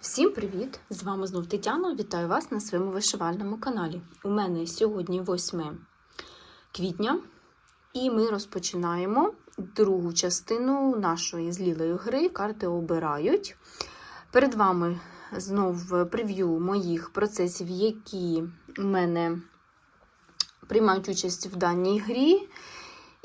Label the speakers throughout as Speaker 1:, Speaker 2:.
Speaker 1: Всім привіт! З вами знов Тетяна. Вітаю вас на своєму вишивальному каналі. У мене сьогодні 8 квітня, і ми розпочинаємо другу частину нашої злілої гри. Карти обирають. Перед вами знов прев'ю моїх процесів, які у мене приймають участь в даній грі.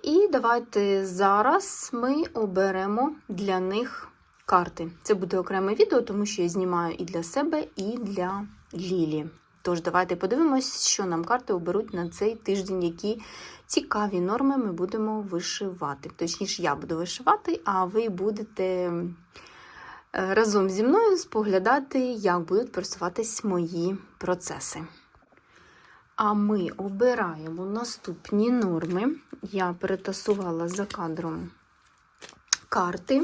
Speaker 1: І давайте зараз ми оберемо для них карти. Це буде окреме відео, тому що я знімаю і для себе, і для Лілі. Тож, давайте подивимось, що нам карти оберуть на цей тиждень, які цікаві норми ми будемо вишивати. Точніше, я буду вишивати, а ви будете е, разом зі мною споглядати, як будуть просуватись мої процеси. А ми обираємо наступні норми. Я перетасувала за кадром карти.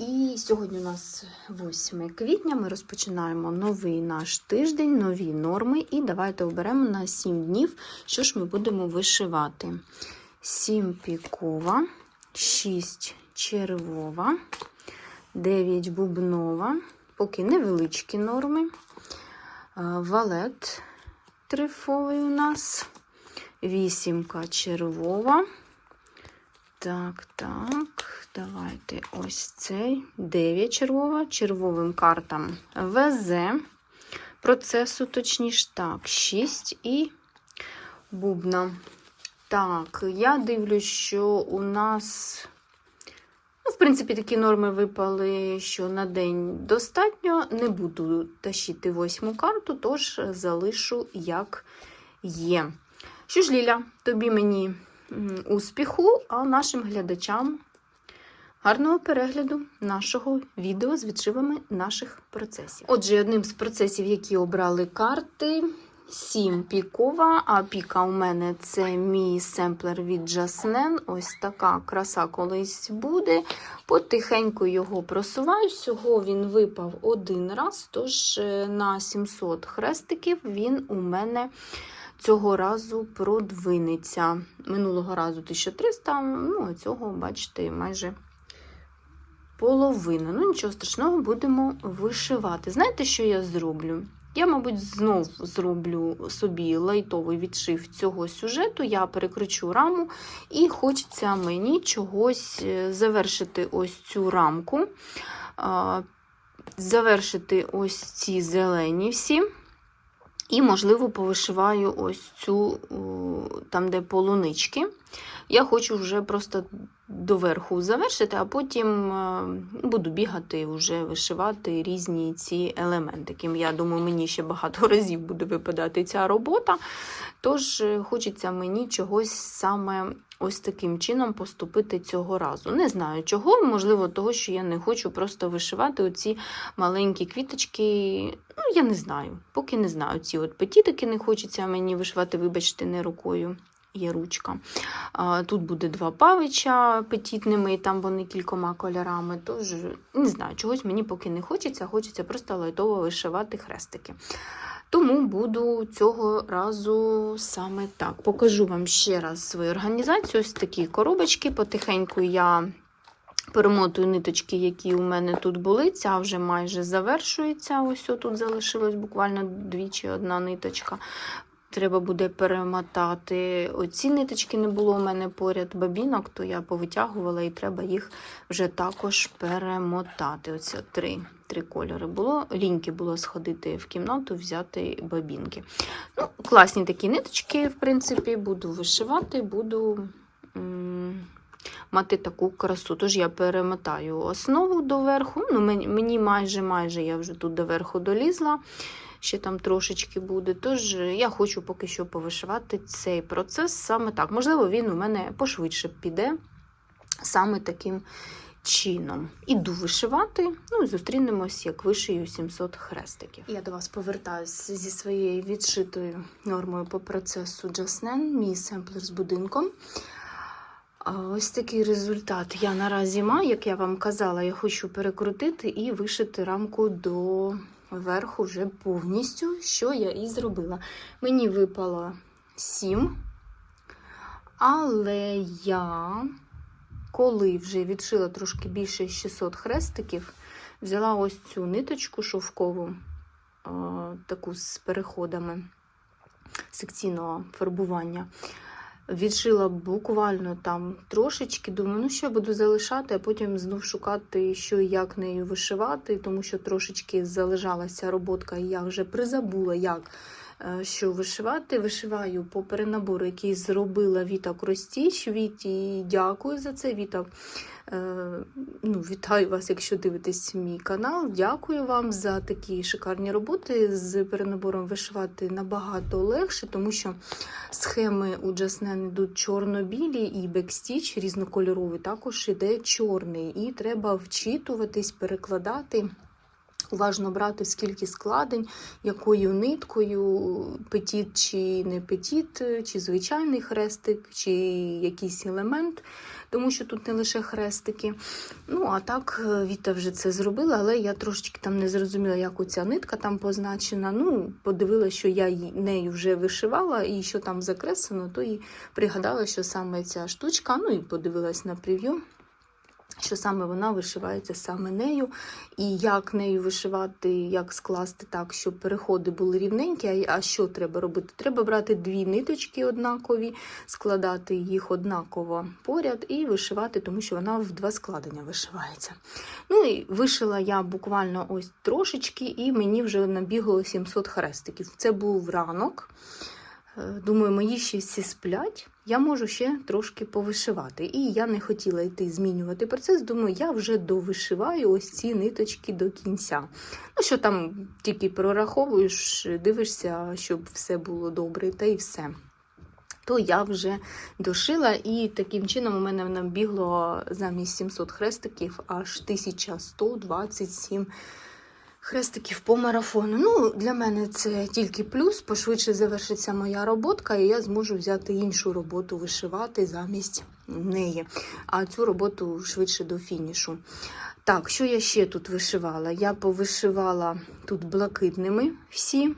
Speaker 1: І сьогодні у нас 8 квітня. Ми розпочинаємо новий наш тиждень, нові норми. І давайте оберемо на 7 днів, що ж ми будемо вишивати. 7 пікова, 6 червова, 9 бубнова, поки невеличкі норми. Валет трифовий у нас, вісімка червова. Так, так, давайте ось цей 9 червова, червовим картам ВЗ процесу, точніше, так, 6 і бубна. Так, я дивлюсь, що у нас, ну, в принципі, такі норми випали, що на день достатньо. Не буду тащити восьму карту, тож залишу, як є. Що ж, Ліля, тобі мені успіху, а нашим глядачам гарного перегляду нашого відео з відшивами наших процесів. Отже, одним з процесів, які обрали карти, 7 пікова, а піка у мене це мій семплер від Жаснен. Ось така краса колись буде. Потихеньку його просуваю. Всього він випав один раз, тож е, на 700 хрестиків він у мене цього разу продвинеться. Минулого разу 1300, ну, а цього, бачите, майже половина. Ну, нічого страшного, будемо вишивати. Знаєте, що я зроблю? Я, мабуть, знов зроблю собі лайтовий відшив цього сюжету, я перекручу раму, і хочеться мені чогось е, завершити ось цю рамку, завершити ось ці зелені всі. І, можливо, повишиваю ось цю, там, де полунички. Я хочу вже просто доверху завершити, а потім буду бігати, вже вишивати різні ці елементики. Я думаю, мені ще багато разів буде випадати ця робота. Тож, хочеться мені чогось саме ось таким чином поступити цього разу. Не знаю чого, можливо, того, що я не хочу просто вишивати оці маленькі квіточки. Ну, я не знаю, поки не знаю. Ці от петітики не хочеться мені вишивати, вибачте, не рукою. Є ручка. Тут буде два павича петітними, і там вони кількома кольорами. Тож, не знаю, чогось мені поки не хочеться, хочеться просто лайтово вишивати хрестики. Тому буду цього разу саме так. Покажу вам ще раз свою організацію. Ось такі коробочки. Потихеньку я перемотую ниточки, які у мене тут були. Ця вже майже завершується. Ось тут залишилось буквально двічі одна ниточка. Треба буде перемотати. Оці ниточки не було у мене поряд бабінок, то я повитягувала і треба їх вже також перемотати. Оці три три кольори було. Ліньки було сходити в кімнату, взяти бабінки. Ну, Класні такі ниточки, в принципі, буду вишивати, буду мати таку красу. Тож я перемотаю основу доверху. Ну, Мені майже майже я вже тут доверху долізла ще там трошечки буде. Тож я хочу поки що повишивати цей процес саме так. Можливо, він у мене пошвидше піде саме таким чином. Іду вишивати, ну і зустрінемось, як вишию 700 хрестиків. Я до вас повертаюся зі своєю відшитою нормою по процесу Джаснен, мій семплер з будинком. Ось такий результат я наразі маю, як я вам казала, я хочу перекрутити і вишити рамку до верху вже повністю, що я і зробила. Мені випало 7, але я, коли вже відшила трошки більше 600 хрестиків, Взяла ось цю ниточку шовкову, таку з переходами секційного фарбування. Відшила буквально там трошечки, думаю, ну що буду залишати, а потім знов шукати, що і як нею вишивати, тому що трошечки залежалася роботка, і я вже призабула, як е, що вишивати. Вишиваю по перенабору, який зробила Віта Кростіч. Віті дякую за це. Віта, ну, вітаю вас, якщо дивитесь мій канал. Дякую вам за такі шикарні роботи. З перенабором вишивати набагато легше, тому що схеми у Джаснен йдуть чорно-білі і бекстіч різнокольоровий також іде чорний. І треба вчитуватись, перекладати. Уважно брати, скільки складень, якою ниткою, петіт чи не петіт, чи звичайний хрестик, чи якийсь елемент, тому що тут не лише хрестики. Ну, а так, е, Віта вже це зробила, але я трошечки там не зрозуміла, як оця нитка там позначена. Ну, подивилася, що я нею вже вишивала, і що там закреслено, то і пригадала, що саме ця штучка, ну і подивилась на прев'ю що саме вона вишивається саме нею, і як нею вишивати, як скласти так, щоб переходи були рівненькі. А- що треба робити? Треба брати дві ниточки однакові, складати їх однаково поряд і вишивати, тому що вона в два складення вишивається. Ну і вишила я буквально ось трошечки, і мені вже набігло 700 хрестиків. Це був ранок. Е, Думаю, мої ще всі сплять, я можу ще трошки повишивати. І я не хотіла йти змінювати процес. Думаю, я вже довишиваю ось ці ниточки до кінця. Ну, що там тільки прораховуєш, дивишся, щоб все було добре, та й все. То я вже дошила, і таким чином у мене набігло замість 700 хрестиків аж 1127 хрестиків по марафону. Ну, для мене це тільки плюс, пошвидше завершиться моя роботка, і я зможу взяти іншу роботу вишивати замість неї. А цю роботу швидше до фінішу. Так, що я ще тут вишивала? Я повишивала тут блакитними всі.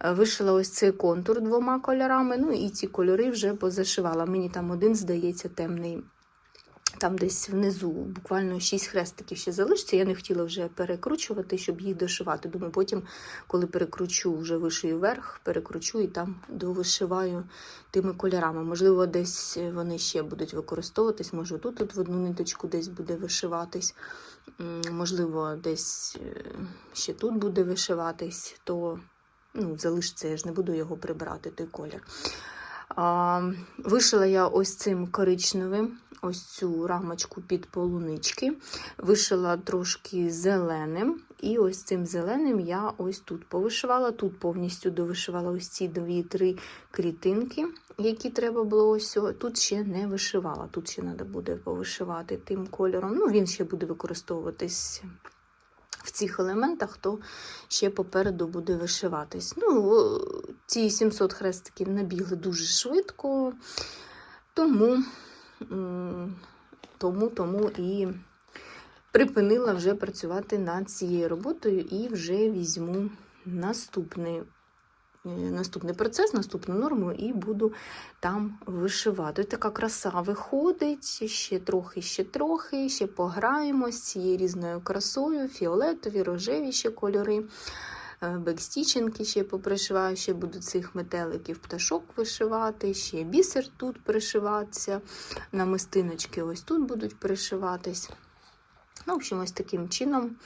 Speaker 1: Е, Вишила ось цей контур двома кольорами. Ну і ці кольори вже позашивала. Мені там один, здається, темний. Там десь внизу буквально 6 хрестиків ще залишиться. Я не хотіла вже перекручувати, щоб їх дошивати. Думаю, потім, коли перекручу, вже вишию вверх, перекручу і там довишиваю тими кольорами. Можливо, десь вони ще будуть використовуватись. Може, тут, тут в одну ниточку десь буде вишиватись. Можливо, десь е, ще тут буде вишиватись, то ну, залишиться, я ж не буду його прибирати, той колір. Вишила я ось цим коричневим, ось цю рамочку під полунички. Вишила трошки зеленим. І ось цим зеленим я ось тут повишивала. Тут повністю довишивала ось ці дві-три клітинки, які треба було ось. Тут ще не вишивала. Тут ще треба буде повишивати тим кольором. Ну, він ще буде використовуватись в цих елементах, то ще попереду буде вишиватись. Ну, ці 700 хрестиків набігли дуже швидко, тому, тому, тому і припинила вже працювати над цією роботою і вже візьму наступний. Е, Наступний процес, наступну норму, і буду там вишивати. Така краса виходить, ще трохи, ще трохи, ще пограємо з цією різною красою, фіолетові, рожеві ще кольори. Е, Бекстічинки ще попришиваю, ще буду цих метеликів пташок вишивати, ще бісер тут пришиватися, намистиночки ось тут будуть пришиватись. Ну, в общем, ось таким чином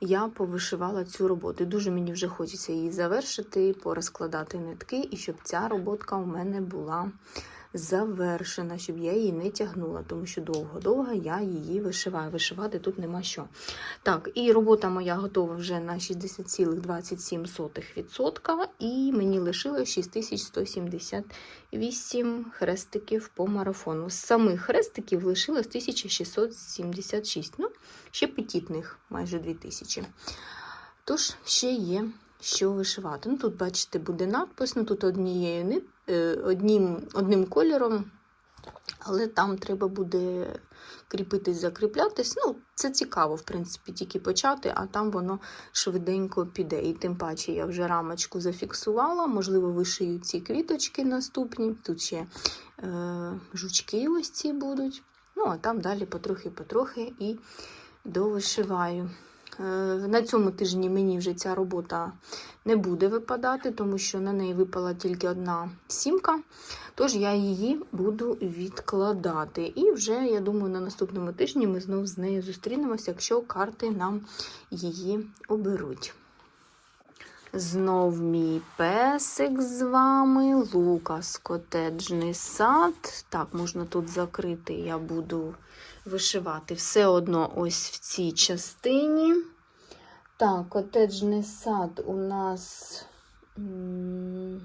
Speaker 1: я повишивала цю роботу. Дуже мені вже хочеться її завершити, порозкладати нитки, і щоб ця роботка у мене була завершена, щоб я її не тягнула, тому що довго-довго я її вишиваю. Вишивати тут нема що. Так, і робота моя готова вже на 60,27%, і мені лишилось 6178 хрестиків по марафону. З самих хрестиків лишилось 1676. Ну, ще петітних майже 2000. Тож, ще є що вишивати. Ну, тут, бачите, буде надпис, ну тут однією е, одним, одним кольором, але там треба буде кріпитись, закріплятись. Ну, це цікаво, в принципі, тільки почати, а там воно швиденько піде. І тим паче я вже рамочку зафіксувала, можливо, вишию ці квіточки наступні. Тут ще е, жучки ось ці будуть. Ну, а там далі потрохи-потрохи і довишиваю. Е, На цьому тижні мені вже ця робота не буде випадати, тому що на неї випала тільки одна сімка. Тож я її буду відкладати. І вже, я думаю, на наступному тижні ми знову з нею зустрінемося, якщо карти нам її оберуть. Знов мій песик з вами, Лукас, котеджний сад. Так, можна тут закрити, я буду вишивати все одно ось в цій частині. Так, котеджний сад у нас м,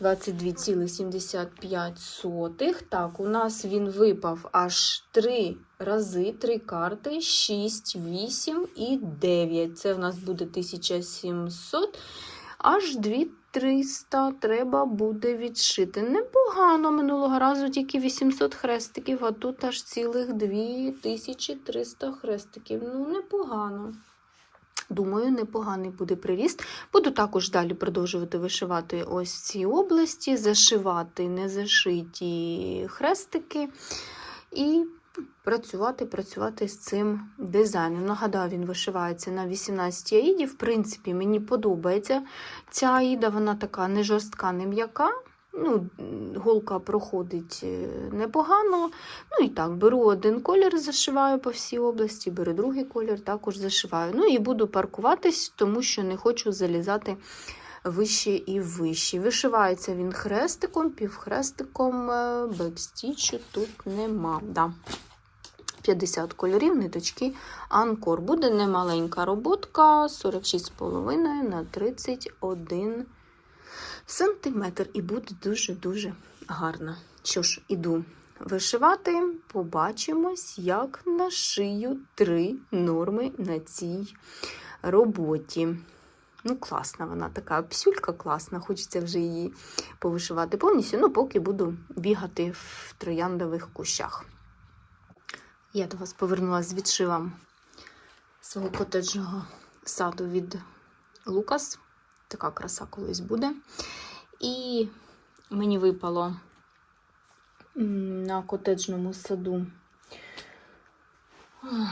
Speaker 1: 22,75. Так, у нас він випав аж 3 рази, 3 карти, 6, 8 і 9. Це в нас буде 1700, аж 2300 треба буде відшити. Непогано минулого разу тільки 800 хрестиків, а тут аж цілих 2300 хрестиків. Ну, непогано. Думаю, непоганий буде приріст. Буду також далі продовжувати вишивати ось ці області, зашивати незашиті хрестики і працювати, працювати з цим дизайном. Нагадаю, він вишивається на 18 аїді. В принципі, мені подобається ця аїда, вона така не жорстка, не м'яка. Ну, голка проходить е, непогано. Ну і так, беру один колір, зашиваю по всій області, беру другий колір, також зашиваю. Ну і буду паркуватись, тому що не хочу залізати вище і вище. Вишивається він хрестиком, півхрестиком, е, бекстічу тут нема. Да. 50 кольорів, ниточки Анкор. Буде немаленька роботка, 46,5 на 31 сантиметр. І буде дуже-дуже гарно. Що ж, іду вишивати, побачимось, як нашию три норми на цій роботі. Ну, класна вона така псюлька класна, хочеться вже її повишивати повністю. Ну, поки буду бігати в трояндових кущах. Я до вас повернулася з відшивом свого котеджного саду від Лукас. Така краса колись буде. І мені випало на котеджному саду.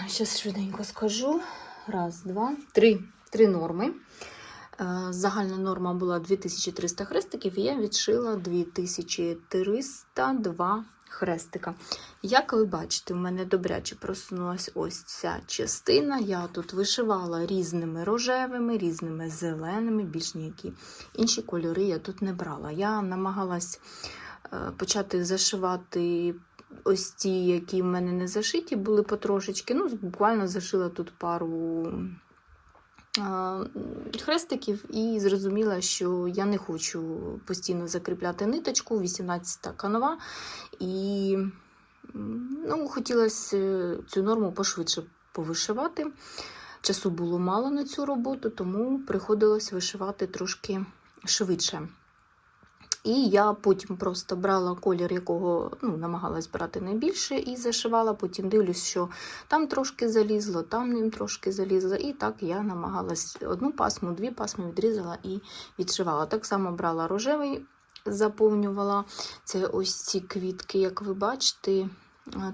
Speaker 1: Зараз швиденько скажу. Раз, два, три. Три норми. Е, Загальна норма була 2300 хрестиків, і я відшила 2302 хрестика. Як ви бачите, в мене добряче просунулася ось ця частина. Я тут вишивала різними рожевими, різними зеленими, більш ніякі інші кольори я тут не брала. Я намагалась е, почати зашивати ось ті, які в мене не зашиті, були потрошечки. Ну, буквально зашила тут пару хрестиків і зрозуміла, що я не хочу постійно закріпляти ниточку, 18 канова. І ну, хотілося цю норму пошвидше повишивати. Часу було мало на цю роботу, тому приходилось вишивати трошки швидше. І я потім просто брала колір, якого ну, намагалась брати найбільше, і зашивала. Потім дивлюсь, що там трошки залізло, там ним трошки залізло. І так я намагалась одну пасму, дві пасми відрізала і відшивала. Так само брала рожевий, заповнювала це ось ці квітки, як ви бачите.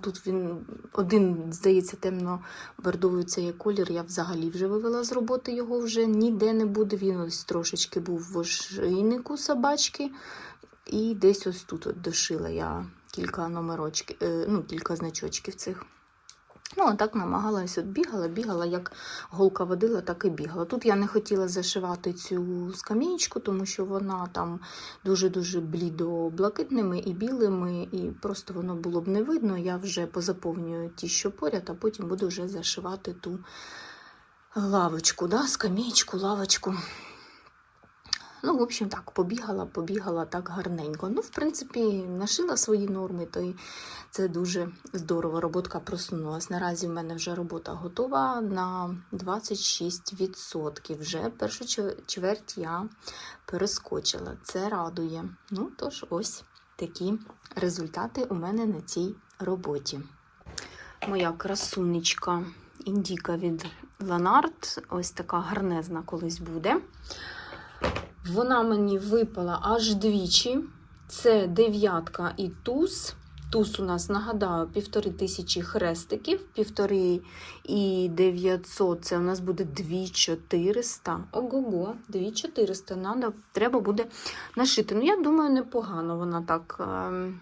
Speaker 1: Тут він один, здається, темно-бордовий цей колір. Я взагалі вже вивела з роботи його вже ніде не буде. Він ось трошечки був в ошейнику собачки. І десь ось тут от дошила я кілька номерочків, е, ну, кілька значочків цих. Ну, а так намагалась, бігала, бігала, як голка водила, так і бігала. Тут я не хотіла зашивати цю скам'ячку, тому що вона там дуже-дуже блідо-блакитними і білими, і просто воно було б не видно. Я вже позаповнюю ті, що поряд, а потім буду вже зашивати ту лавочку, да? скам'ячку, лавочку. Ну, в общем, так, побігала, побігала так гарненько. Ну, в принципі, нашила свої норми, то й це дуже здорово. Роботка просунулась. Наразі в мене вже робота готова на 26%. Вже першу чвер- чверть я перескочила. Це радує. Ну, тож, ось такі результати у мене на цій роботі. Моя красунечка індіка від Ланарт. Ось така гарнезна колись буде. Вона мені випала аж двічі. Це дев'ятка і туз. Туз у нас, нагадаю, півтори тисячі хрестиків, півтори і 900, це у нас буде 2400. Ого-го, 2400, надо, треба буде нашити. Ну, я думаю, непогано вона так е,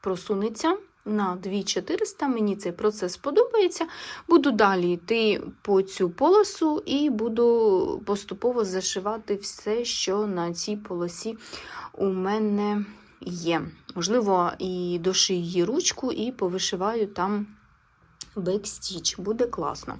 Speaker 1: просунеться на 2400. Мені цей процес подобається. Буду далі йти по цю полосу і буду поступово зашивати все, що на цій полосі у мене є. Можливо, і дошию її ручку, і повишиваю там бекстіч. Буде класно.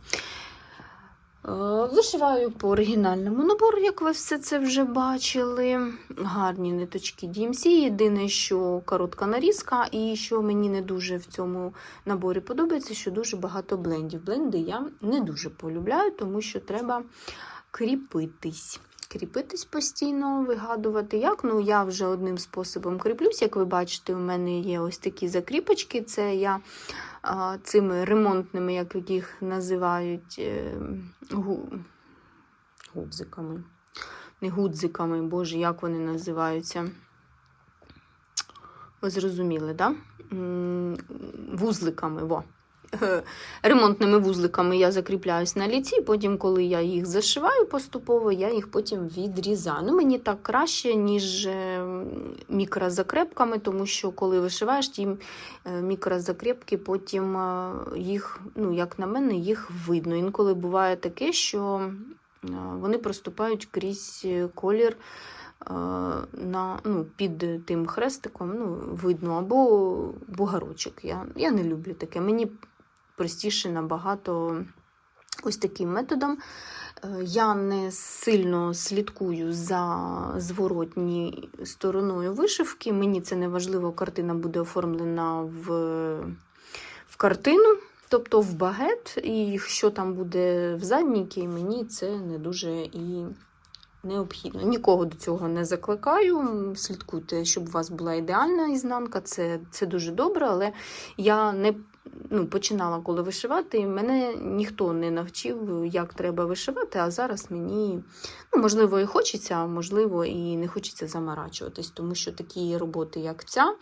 Speaker 1: Е, Вишиваю по оригінальному набору, як ви все це вже бачили. Гарні ниточки DMC. Єдине, що коротка нарізка, і що мені не дуже в цьому наборі подобається, що дуже багато блендів. Бленди я не дуже полюбляю, тому що треба кріпитись. Кріпитись постійно, вигадувати як. Ну, я вже одним способом кріплюсь. Як ви бачите, у мене є ось такі закріпочки. Це я цими ремонтними, як їх називають, е, гу... гудзиками. Не гудзиками, боже, як вони називаються? Ви зрозуміли? Да? Вузликами, во. Е, Ремонтними вузликами я закріпляюсь на ліці, потім, коли я їх зашиваю поступово, я їх потім відрізаю. Ну, мені так краще, ніж е, мікрозакрепками, тому що коли вишиваєш ті е, мікрозакрепки, потім їх, ну, як на мене, їх видно. Інколи буває таке, що вони проступають крізь колір. На, ну, під тим хрестиком ну, видно, або бугарочок. Я, я не люблю таке. Мені простіше набагато ось таким методом. Е, Я не сильно слідкую за зворотньою стороною вишивки. Мені це не важливо, картина буде оформлена в, в картину, тобто в багет, і що там буде в задніки, мені це не дуже і необхідно. Нікого до цього не закликаю. Слідкуйте, щоб у вас була ідеальна ізнанка, це, це дуже добре, але я не ну, починала коли вишивати, і мене ніхто не навчив, як треба вишивати, а зараз мені, ну, можливо, і хочеться, а можливо, і не хочеться замарачуватись, тому що такі роботи, як ця,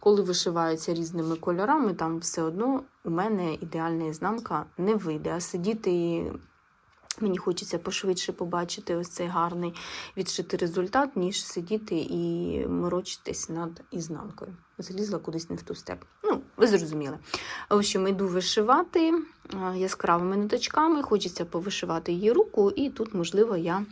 Speaker 1: коли вишиваються різними кольорами, там все одно у мене ідеальна ізнанка не вийде. А сидіти. Мені хочеться пошвидше побачити ось цей гарний відшитий результат, ніж сидіти і морочитись над ізнанкою. Залізла кудись не в ту степ. Ну, ви зрозуміли. В общем, йду вишивати яскравими ниточками, хочеться повишивати її руку, і тут, можливо, я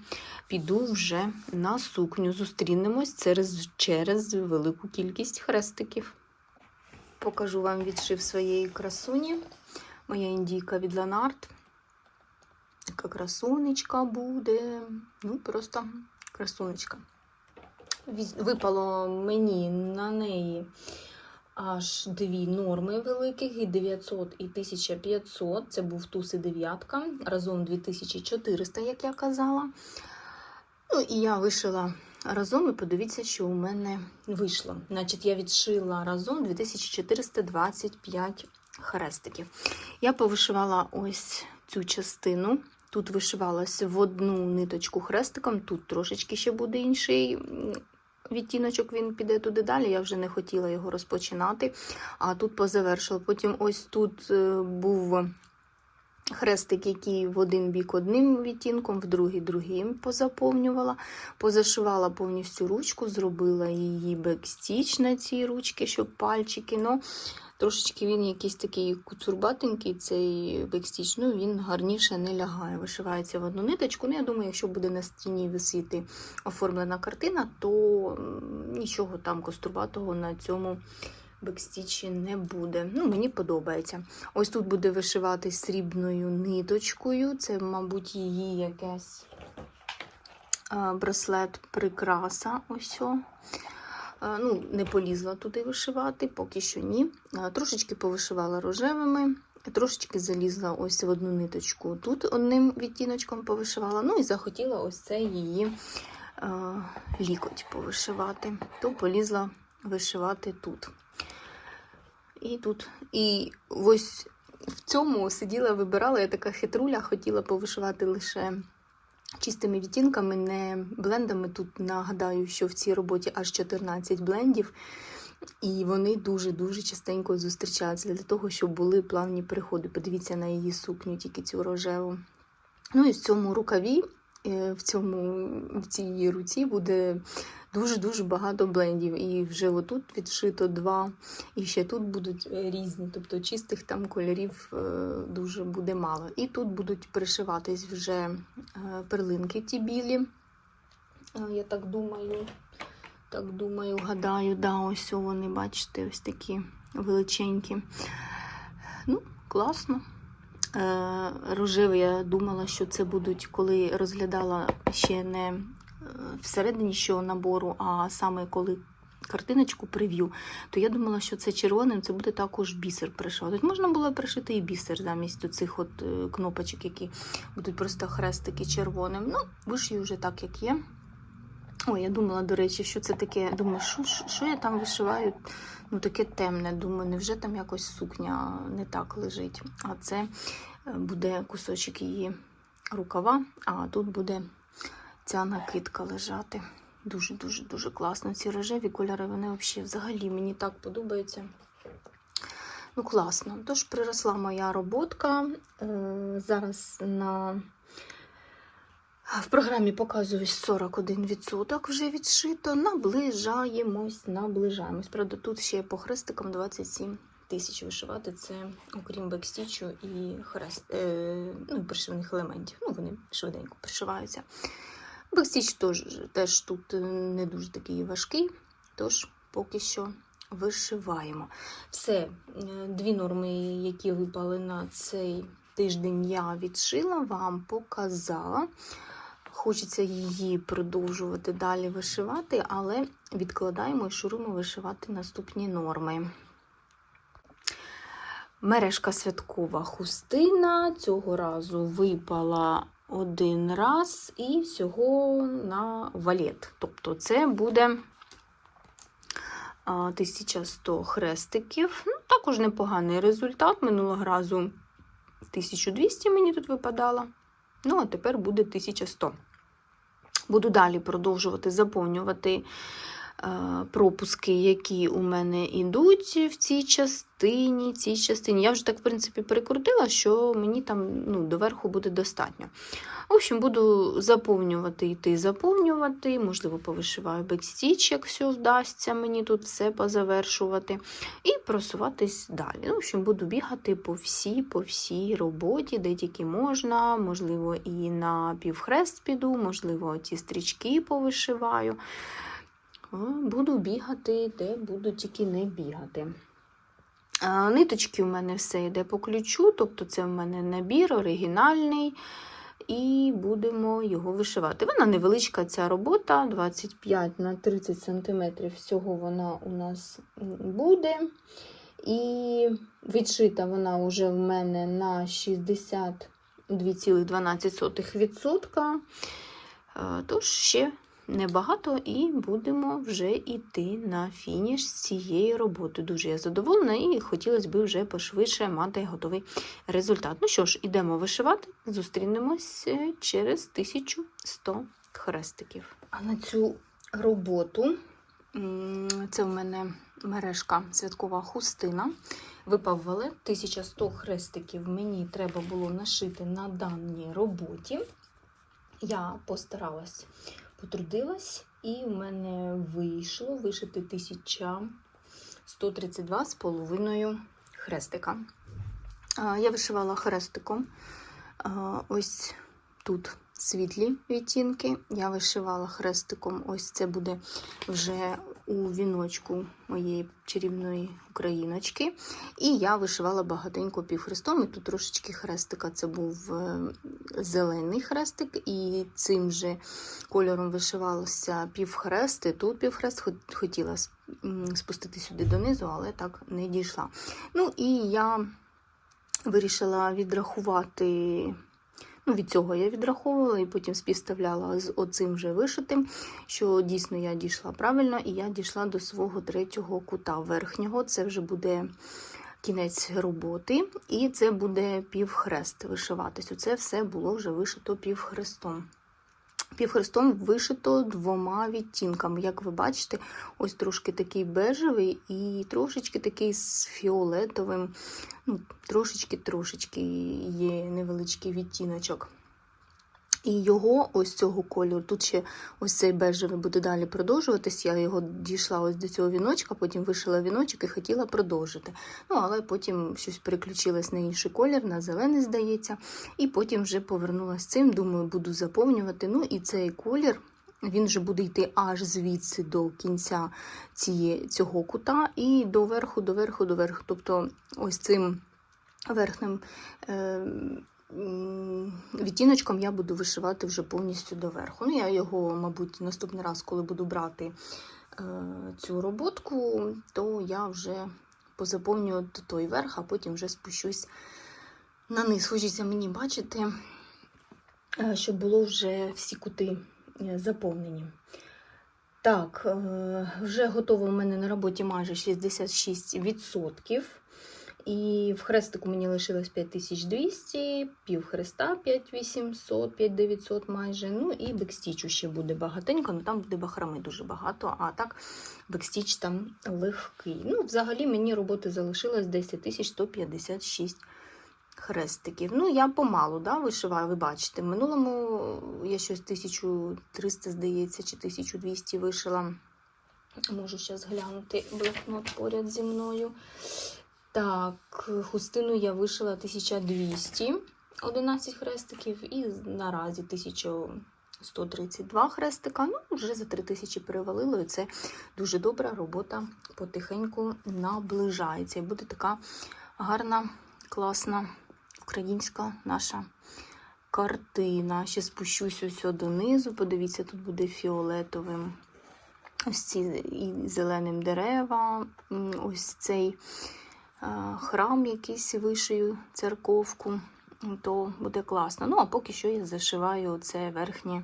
Speaker 1: піду вже на сукню. Зустрінемось через, через велику кількість хрестиків. Покажу вам відшив своєї красуні. Моя індійка від Ланарт. Така красунечка буде. Ну, просто красунечка. Випало мені на неї аж дві норми великих, і 900 і 1500. Це був туз і дев'ятка, разом 2400, як я казала. Ну, і я вишила разом, і подивіться, що у мене вийшло. Значить, я відшила разом 2425 хрестиків. Я повишивала ось цю частину. Тут вишивалася в одну ниточку хрестиком, тут трошечки ще буде інший відтіночок, він піде туди далі. Я вже не хотіла його розпочинати, а тут позавершила. Потім ось тут е, був хрестик, який в один бік одним відтінком, в другий другим позаповнювала. Позашивала повністю ручку, зробила її бекстіч на цій ручці, щоб пальчики. Ну, Трошечки він якийсь такий куцурбатенький, цей бекстіч, ну він гарніше не лягає. Вишивається в одну ниточку. Ну, я думаю, якщо буде на стіні висіти оформлена картина, то нічого там кострубатого на цьому бекстічі не буде. Ну, Мені подобається. Ось тут буде вишивати срібною ниточкою. Це, мабуть, її якась браслет прикраса. Ось. Ну, не полізла туди вишивати, поки що ні. Трошечки повишивала рожевими, трошечки залізла ось в одну ниточку. Тут одним відтіночком повишивала. Ну і захотіла ось це її а, лікоть повишивати. То полізла вишивати тут. І тут. І ось в цьому сиділа, вибирала, я така хитруля, хотіла повишивати лише чистими відтінками, не блендами. Тут нагадаю, що в цій роботі аж 14 блендів. І вони дуже-дуже частенько зустрічаються для того, щоб були плавні переходи. Подивіться на її сукню, тільки цю рожеву. Ну і в цьому рукаві, в, цьому, в цій руці буде дуже-дуже багато блендів. І вже отут відшито два, і ще тут будуть е, різні, тобто чистих там кольорів е, дуже буде мало. І тут будуть пришиватись вже е, перлинки ті білі. Е, Я так думаю. Так думаю, гадаю, да, ось вони, бачите, ось такі величенькі. Ну, класно. Е, рожевий, я думала, що це будуть, коли розглядала ще не е, всередині що набору, а саме коли картиночку прев'ю, то я думала, що це червоним, це буде також бісер пришивати. Можна було пришити і бісер замість цих е, кнопочок, які будуть просто хрестики червоним. Ну, вишию вже так, як є. Ой, я думала, до речі, що це таке. Думаю, що, що, я там вишиваю? Ну, таке темне. Думаю, невже там якось сукня не так лежить? А це е, буде кусочок її рукава, а тут буде ця накидка лежати. Дуже-дуже дуже класно. Ці рожеві кольори, вони взагалі, взагалі мені так подобаються. Ну, класно. Тож приросла моя роботка. Е, зараз на в програмі показують 41% вже відшито. Наближаємось, наближаємось. Правда, тут ще по хрестикам 27 тисяч вишивати. Це окрім бекстічу і хрест, е, ну, пришивних елементів. Ну, вони швиденько пришиваються. Бекстіч теж, теж тут е, не дуже такий важкий, тож поки що вишиваємо. Все, е, дві норми, які випали на цей тиждень, я відшила, вам показала. Хочеться її продовжувати далі вишивати, але відкладаємо і шуруємо вишивати наступні норми. Мережка святкова хустина. Цього разу випала один раз і всього на валет. Тобто це буде 1100 хрестиків. Ну, також непоганий результат. Минулого разу 1200 мені тут випадало. Ну, а тепер буде 1100. Буду далі продовжувати заповнювати пропуски, які у мене йдуть в цій частині. Цій частині. Я вже так, в принципі, перекрутила, що мені там ну, доверху буде достатньо. В общем, буду заповнювати, йти заповнювати, можливо, повишиваю бекстіч, якщо вдасться мені тут все позавершувати, і просуватись далі. Ну, в общем, буду бігати по всій, по всій роботі, де тільки можна, можливо, і на півхрест піду, можливо, ті стрічки повишиваю. О, Буду бігати, де буду тільки не бігати. Ниточки у мене все йде по ключу, тобто це в мене набір оригінальний, і будемо його вишивати. Вона невеличка ця робота, 25 на 30 см. Всього вона у нас буде. І відшита вона вже в мене на 62,12%. Е, Тож ще небагато, і будемо вже йти на фініш з цієї роботи. Дуже я задоволена і хотілося б вже пошвидше мати готовий результат. Ну що ж, ідемо вишивати, зустрінемось е, через 1100 хрестиків. А на цю роботу це в мене мережка святкова хустина. Випав валет 1100 хрестиків. Мені треба було нашити на даній роботі. Я постаралась потрудилась, і в мене вийшло вишити 1132,5 хрестика. Я вишивала хрестиком. Ось тут світлі відтінки. Я вишивала хрестиком. Ось це буде вже у віночку моєї чарівної україночки. І я вишивала багатенько півхрестом. І тут трошечки хрестика. Це був е, зелений хрестик, і цим же кольором вишивалося півхрест. І тут півхрест хотіла спустити сюди донизу, але так не дійшла. Ну і я вирішила відрахувати. Ну, від цього я відраховувала і потім співставляла з оцим вже вишитим, що дійсно я дійшла правильно, і я дійшла до свого третього кута верхнього. Це вже буде кінець роботи, і це буде півхрест вишиватись. Оце все було вже вишито півхрестом. Півхрестом вишито двома відтінками. Як ви бачите, ось трошки такий бежевий і трошечки такий з фіолетовим. Ну, трошечки-трошечки є невеличкий відтіночок. І його ось цього кольору, тут ще ось цей бежевий буде далі продовжуватись. Я його дійшла ось до цього віночка, потім вишила віночок і хотіла продовжити. Ну, але потім щось переключилось на інший колір, на зелений, здається. І потім вже повернулася цим. Думаю, буду заповнювати. Ну і цей колір. Він вже буде йти аж звідси до кінця ціє, цього кута і до верху, до верху, до верху. Тобто ось цим верхнім е, м, відтіночком я буду вишивати вже повністю до верху. Ну, я його, мабуть, наступний раз, коли буду брати е, цю роботку, то я вже позаповнюю той верх, а потім вже спущусь на низ. Хочеться мені бачити, е, щоб було вже всі кути е, заповнені. Так, вже готово у мене на роботі майже 66%. І в хрестику мені лишилось 5200, пів хреста 5800, 5900 майже. Ну і бекстічу ще буде багатенько, ну там буде бахрами дуже багато, а так бекстіч там легкий. Ну, взагалі мені роботи залишилось 10156 хрестиків. Ну, я помалу да, вишиваю, ви бачите. В минулому я щось 1300, здається, чи 1200 вишила. Можу зараз глянути блокнот поряд зі мною. Так, хустину я вишила 1200, 11 хрестиків, і наразі 1132 хрестика. Ну, вже за 3000 перевалило, і це дуже добра робота потихеньку наближається. І буде така гарна, класна українська наша картина. Ще спущусь ось донизу. Подивіться, тут буде фіолетовим. Ось ці і зеленим дерева, ось цей храм якийсь вишию, церковку, то буде класно. Ну, а поки що я зашиваю це верхнє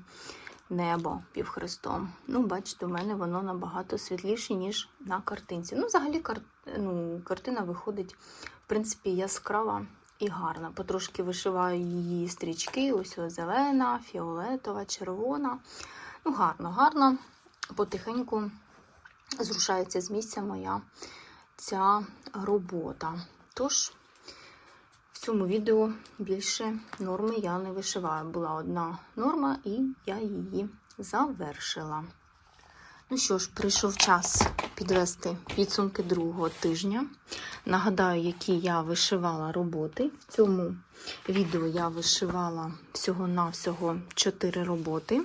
Speaker 1: небо півхрестом. Ну, бачите, у мене воно набагато світліше, ніж на картинці. Ну, взагалі, кар... ну, картина виходить, в принципі, яскрава і гарна. Потрошки вишиваю її стрічки, ось зелена, фіолетова, червона. Ну, гарно, гарно. Потихеньку зрушається з місця моя ця робота. Тож, в цьому відео більше норми я не вишиваю. Була одна норма, і я її завершила. Ну що ж, прийшов час підвести підсумки другого тижня. Нагадаю, які я вишивала роботи. В цьому відео я вишивала всього-навсього 4 роботи.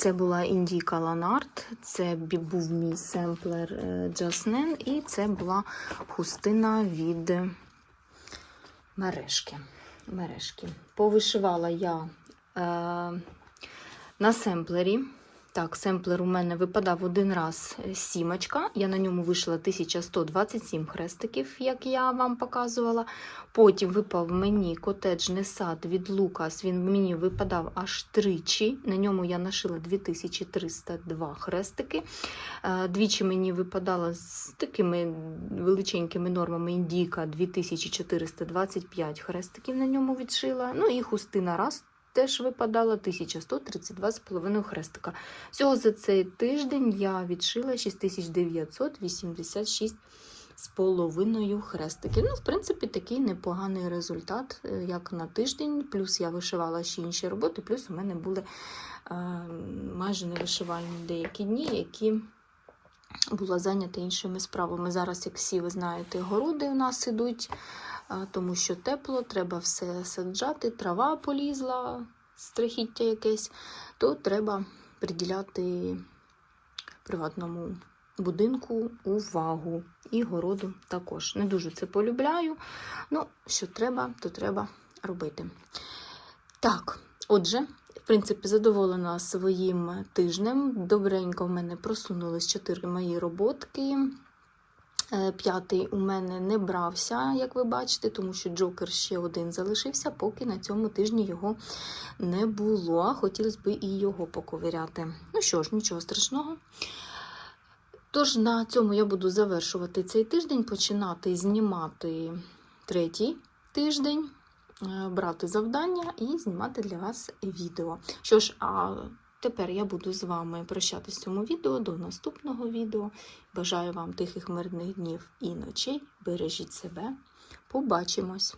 Speaker 1: Це була Індійка Ланарт, це був мій семплер е, Джаснен, і це була хустина від мережки. мережки. Повишивала я е, на семплері. Так, семплер у мене випадав один раз е, сімочка. Я на ньому вишила 1127 хрестиків, як я вам показувала. Потім випав мені котеджний сад від Лукас. Він мені випадав аж тричі. На ньому я нашила 2302 хрестики. Е, Двічі мені випадала з такими величенькими нормами індійка 2425 хрестиків на ньому відшила. Ну і хустина раз. Теж випадала 1132,5 хрестика. Всього за цей тиждень я відшила 6986 з хрестиків. Ну, в принципі, такий непоганий результат, е, як на тиждень. Плюс я вишивала ще інші роботи, плюс у мене були е, майже невишивальні деякі дні, які була зайнята іншими справами. Зараз, як всі ви знаєте, городи у нас ідуть, тому що тепло, треба все саджати, трава полізла, страхіття якесь, то треба приділяти приватному будинку увагу. І городу також. Не дуже це полюбляю. Ну, що треба, то треба робити. Так, отже, в принципі, задоволена своїм тижнем. Добренько в мене просунулись чотири мої роботки. Е, П'ятий у мене не брався, як ви бачите, тому що Джокер ще один залишився, поки на цьому тижні його не було. Хотілося б і його поковиряти. Ну що ж, нічого страшного. Тож на цьому я буду завершувати цей тиждень, починати знімати третій тиждень. е, брати завдання і знімати для вас відео. Що ж, а тепер я буду з вами прощатись в цьому відео до наступного відео. Бажаю вам тихих мирних днів і ночей. Бережіть себе. Побачимось!